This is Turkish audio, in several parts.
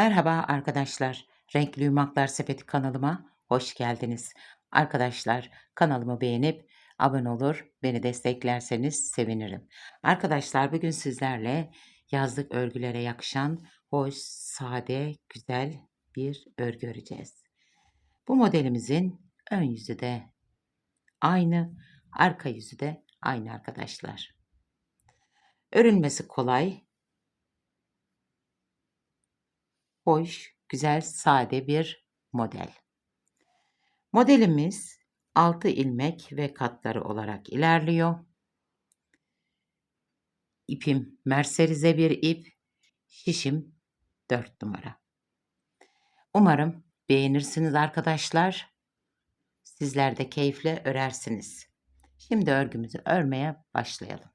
Merhaba arkadaşlar. Renkli Yumaklar Sepeti kanalıma hoş geldiniz. Arkadaşlar kanalımı beğenip abone olur, beni desteklerseniz sevinirim. Arkadaşlar bugün sizlerle yazlık örgülere yakışan hoş, sade, güzel bir örgü öreceğiz. Bu modelimizin ön yüzü de aynı, arka yüzü de aynı arkadaşlar. Örülmesi kolay, hoş, güzel, sade bir model. Modelimiz 6 ilmek ve katları olarak ilerliyor. İpim merserize bir ip, şişim 4 numara. Umarım beğenirsiniz arkadaşlar. Sizler de keyifle örersiniz. Şimdi örgümüzü örmeye başlayalım.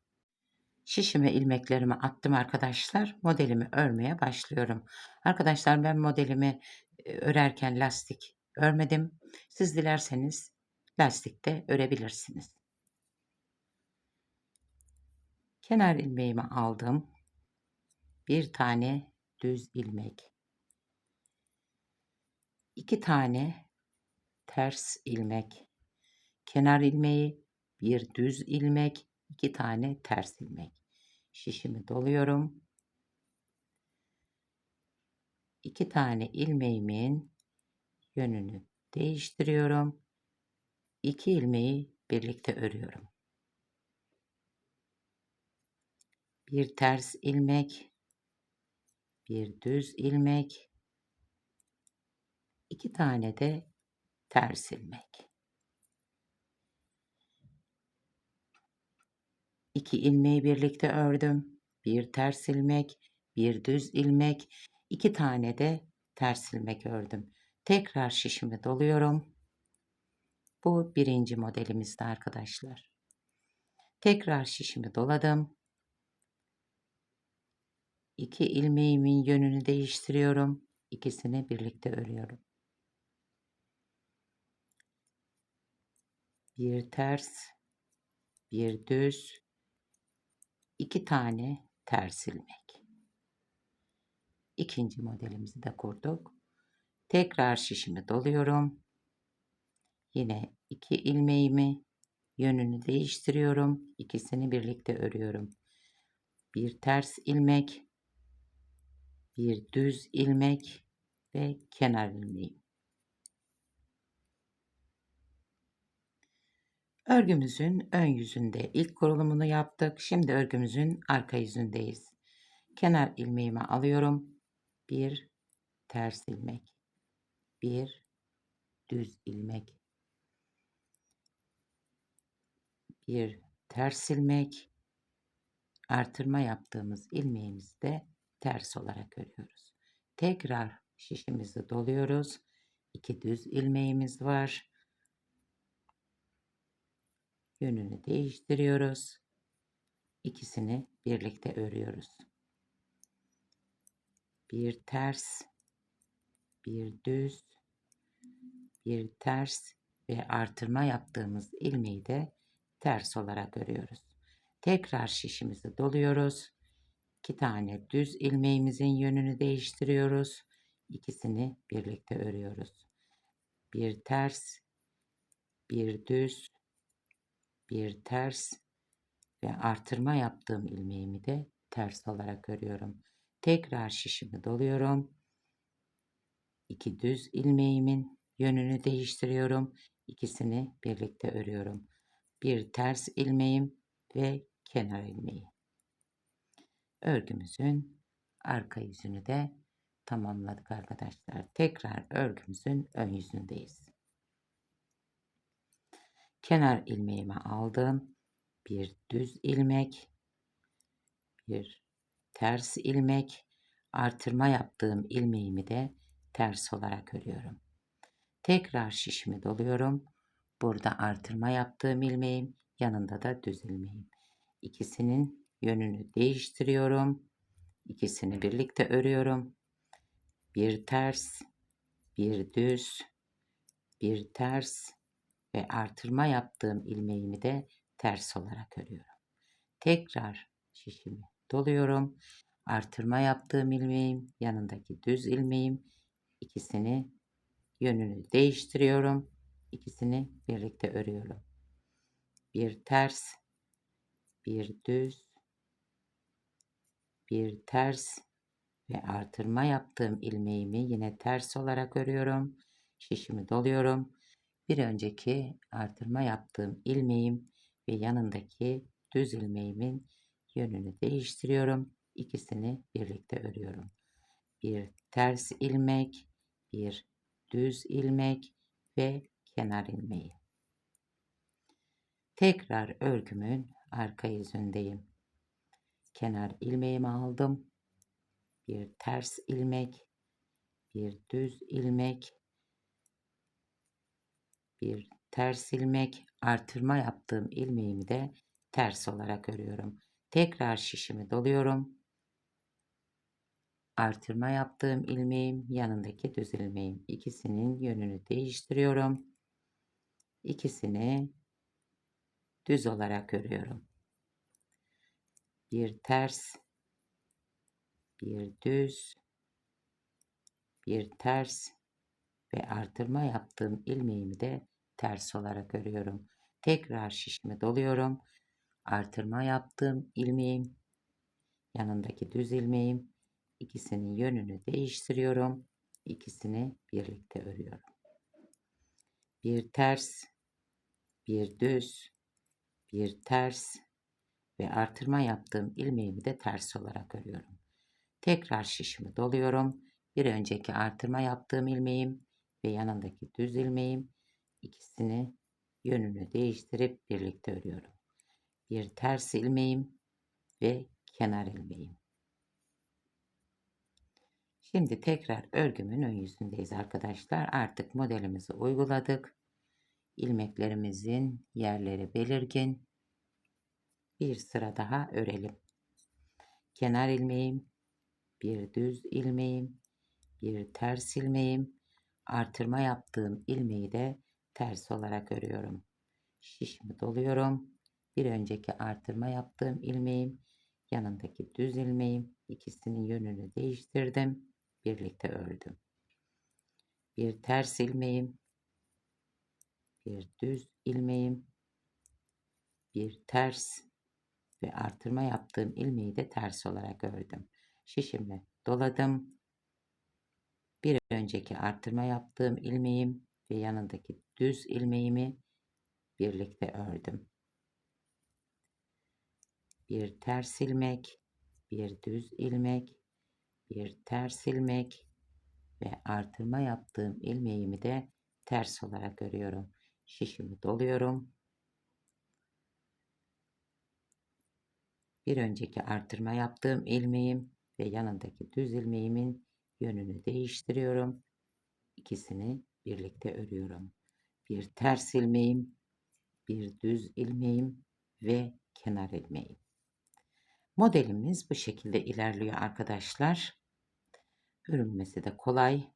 Şişime ilmeklerimi attım arkadaşlar. Modelimi örmeye başlıyorum. Arkadaşlar ben modelimi e, örerken lastik örmedim. Siz dilerseniz lastikte örebilirsiniz. Kenar ilmeğimi aldım. Bir tane düz ilmek. iki tane ters ilmek. Kenar ilmeği, bir düz ilmek, iki tane ters ilmek. Şişimi doluyorum. İki tane ilmeğimin yönünü değiştiriyorum. İki ilmeği birlikte örüyorum. Bir ters ilmek, bir düz ilmek, iki tane de ters ilmek. 2 ilmeği birlikte ördüm. Bir ters ilmek, bir düz ilmek, iki tane de ters ilmek ördüm. Tekrar şişimi doluyorum. Bu birinci modelimizde arkadaşlar. Tekrar şişimi doladım. İki ilmeğimin yönünü değiştiriyorum. İkisini birlikte örüyorum. Bir ters, bir düz, 2 tane ters ilmek. İkinci modelimizi de kurduk. Tekrar şişimi doluyorum. Yine iki ilmeğimi yönünü değiştiriyorum. İkisini birlikte örüyorum. Bir ters ilmek, bir düz ilmek ve kenar ilmeğim. Örgümüzün ön yüzünde ilk kurulumunu yaptık. Şimdi örgümüzün arka yüzündeyiz. Kenar ilmeğimi alıyorum. Bir ters ilmek. Bir düz ilmek. Bir ters ilmek. Artırma yaptığımız ilmeğimizi de ters olarak örüyoruz. Tekrar şişimizi doluyoruz. İki düz ilmeğimiz var yönünü değiştiriyoruz. İkisini birlikte örüyoruz. Bir ters, bir düz, bir ters ve artırma yaptığımız ilmeği de ters olarak örüyoruz. Tekrar şişimizi doluyoruz. İki tane düz ilmeğimizin yönünü değiştiriyoruz. İkisini birlikte örüyoruz. Bir ters, bir düz, bir ters ve artırma yaptığım ilmeğimi de ters olarak örüyorum. Tekrar şişimi doluyorum. İki düz ilmeğimin yönünü değiştiriyorum. İkisini birlikte örüyorum. Bir ters ilmeğim ve kenar ilmeği. Örgümüzün arka yüzünü de tamamladık arkadaşlar. Tekrar örgümüzün ön yüzündeyiz kenar ilmeğimi aldım. Bir düz ilmek, bir ters ilmek, artırma yaptığım ilmeğimi de ters olarak örüyorum. Tekrar şişimi doluyorum. Burada artırma yaptığım ilmeğim, yanında da düz ilmeğim. İkisinin yönünü değiştiriyorum. İkisini birlikte örüyorum. Bir ters, bir düz, bir ters, ve artırma yaptığım ilmeğimi de ters olarak örüyorum. Tekrar şişimi doluyorum. artırma yaptığım ilmeğim, yanındaki düz ilmeğim ikisini yönünü değiştiriyorum. İkisini birlikte örüyorum. Bir ters, bir düz, bir ters ve artırma yaptığım ilmeğimi yine ters olarak örüyorum. Şişimi doluyorum. Bir önceki artırma yaptığım ilmeğim ve yanındaki düz ilmeğimin yönünü değiştiriyorum. İkisini birlikte örüyorum. Bir ters ilmek, bir düz ilmek ve kenar ilmeği. Tekrar örgümün arka yüzündeyim. Kenar ilmeğimi aldım. Bir ters ilmek, bir düz ilmek, bir ters ilmek, artırma yaptığım ilmeğimi de ters olarak örüyorum. Tekrar şişimi doluyorum. Artırma yaptığım ilmeğim, yanındaki düz ilmeğim. İkisinin yönünü değiştiriyorum. İkisini düz olarak örüyorum. Bir ters, bir düz, bir ters ve artırma yaptığım ilmeğimi de ters olarak örüyorum. Tekrar şişimi doluyorum. Artırma yaptığım ilmeğim, yanındaki düz ilmeğim, ikisinin yönünü değiştiriyorum. İkisini birlikte örüyorum. Bir ters, bir düz, bir ters ve artırma yaptığım ilmeğimi de ters olarak örüyorum. Tekrar şişimi doluyorum. Bir önceki artırma yaptığım ilmeğim ve yanındaki düz ilmeğim ikisini yönünü değiştirip birlikte örüyorum. Bir ters ilmeğim ve kenar ilmeğim. Şimdi tekrar örgümün ön yüzündeyiz arkadaşlar. Artık modelimizi uyguladık. İlmeklerimizin yerleri belirgin. Bir sıra daha örelim. Kenar ilmeğim, bir düz ilmeğim, bir ters ilmeğim, artırma yaptığım ilmeği de ters olarak örüyorum. Şişimi doluyorum. Bir önceki artırma yaptığım ilmeğim, yanındaki düz ilmeğim, ikisinin yönünü değiştirdim. Birlikte ördüm. Bir ters ilmeğim, bir düz ilmeğim, bir ters ve artırma yaptığım ilmeği de ters olarak ördüm. Şişimi doladım. Bir önceki artırma yaptığım ilmeğim ve yanındaki düz ilmeğimi birlikte ördüm. Bir ters ilmek, bir düz ilmek, bir ters ilmek ve artırma yaptığım ilmeğimi de ters olarak örüyorum. Şişimi doluyorum. Bir önceki artırma yaptığım ilmeğim ve yanındaki düz ilmeğimin yönünü değiştiriyorum. İkisini birlikte örüyorum. Bir ters ilmeğim, bir düz ilmeğim ve kenar ilmeğim. Modelimiz bu şekilde ilerliyor arkadaşlar. Örülmesi de kolay,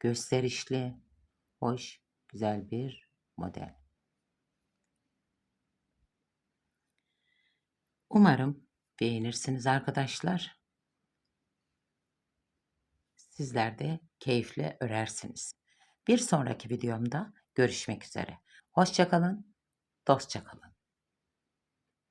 gösterişli, hoş, güzel bir model. Umarım beğenirsiniz arkadaşlar. Sizler de keyifle örersiniz. Bir sonraki videomda görüşmek üzere. Hoşçakalın, dostça kalın.